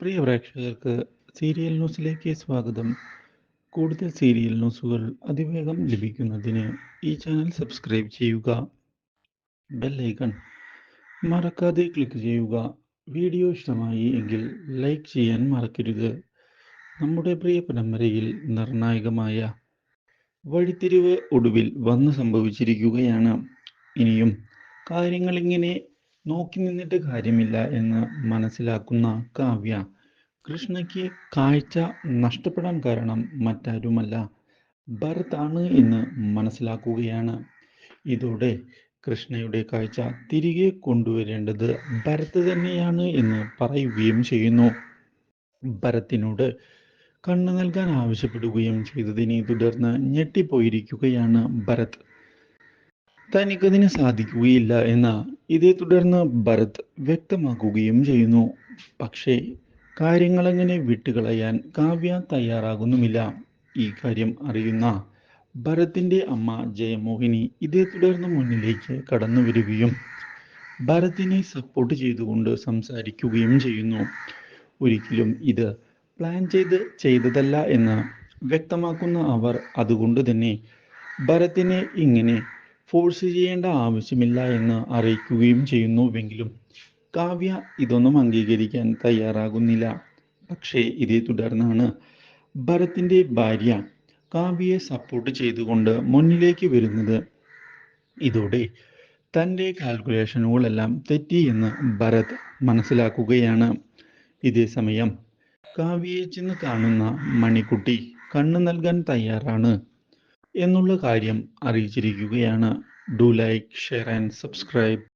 പ്രിയ പ്രേക്ഷകർക്ക് സീരിയൽ ന്യൂസിലേക്ക് സ്വാഗതം. കൂടുതൽ സീരിയൽ ന്യൂസുകൾ അതിവേഗം ലഭിക്കുന്നതിന് ഈ ചാനൽ സബ്സ്ക്രൈബ് ചെയ്യുക. ബെല്ലൈക്കൺ മറക്കാതെ ക്ലിക്ക് ചെയ്യുക. വീഡിയോ ഇഷ്ടമായി എങ്കിൽ ലൈക്ക് ചെയ്യാൻ മറക്കരുത്. നമ്മുടെ പ്രിയ പരമ്പരയിൽ നിർണായകമായ വഴിത്തിരിവ് ഒടുവിൽ വന്നു സംഭവിച്ചിരിക്കുകയാണ്. ഇനിയും കാര്യങ്ങൾ ഇങ്ങനെ നോക്കി നിന്നിട്ട് കാര്യമില്ല എന്ന് മനസ്സിലാക്കുന്ന കാവ്യ കൃഷ്ണയ്ക്ക് കാഴ്ച നഷ്ടപ്പെടാൻ കാരണം മറ്റാരുമല്ല. ഭരതാണ് എന്ന് മനസ്സിലാക്കുകയാണ്. ഇതോടെ കൃഷ്ണയുടെ കാഴ്ച തിരികെ കൊണ്ടുവരേണ്ടത് ഭരത് തന്നെയാണ് എന്ന് പറയുകയും ചെയ്യുന്നു. ഭരത്തിനോട് കണ്ണു നൽകാൻ ആവശ്യപ്പെടുകയും ചെയ്തതിനെ തുടർന്ന് ഞെട്ടിപ്പോയിരിക്കുകയാണ് ഭരത്. തനിക്കതിന് സാധിക്കുകയില്ല എന്ന ഇതേ തുടർന്ന് ഭരത് വ്യക്തമാക്കുകയും ചെയ്യുന്നു. പക്ഷേ കാര്യങ്ങളങ്ങനെ വിട്ടുകളയാൻ കാവ്യ തയ്യാറാകുന്നുമില്ല. ഈ കാര്യം അറിയുന്ന ഭരത്തിന്റെ അമ്മ ജയമോഹിനി ഇതേ തുടർന്ന് മുന്നിലേക്ക് കടന്നു വരികയും ഭരത്തിനെ സപ്പോർട്ട് ചെയ്തുകൊണ്ട് സംസാരിക്കുകയും ചെയ്യുന്നു. ഒരിക്കലും ഇത് പ്ലാൻ ചെയ്ത് ചെയ്തതല്ല എന്ന് വ്യക്തമാക്കുന്ന അവർ അതുകൊണ്ട് തന്നെ ഭരത്തിനെ ഇങ്ങനെ ഫോഴ്സ് ചെയ്യേണ്ട ആവശ്യമില്ല എന്ന് അറിയിക്കുകയും ചെയ്യുന്നുവെങ്കിലും കാവ്യ ഇതൊന്നും അംഗീകരിക്കാൻ തയ്യാറാകുന്നില്ല. പക്ഷേ ഇതേ തുടർന്നാണ് ഭരത്തിന്റെ ഭാര്യ കാവ്യയെ സപ്പോർട്ട് ചെയ്തുകൊണ്ട് മുന്നിലേക്ക് വരുന്നത്. ഇതോടെ തന്റെ കാൽക്കുലേഷനുകളെല്ലാം തെറ്റി എന്ന് ഭരത് മനസ്സിലാക്കുകയാണ്. ഇതേ സമയം കാവ്യയെ ചെന്ന് കാണുന്ന മണിക്കുട്ടി കണ്ണു നൽകാൻ തയ്യാറാണ്. എന്നുള്ള കാര്യം അറിയിച്ചിരിക്കുകയാണ്. Do like share and subscribe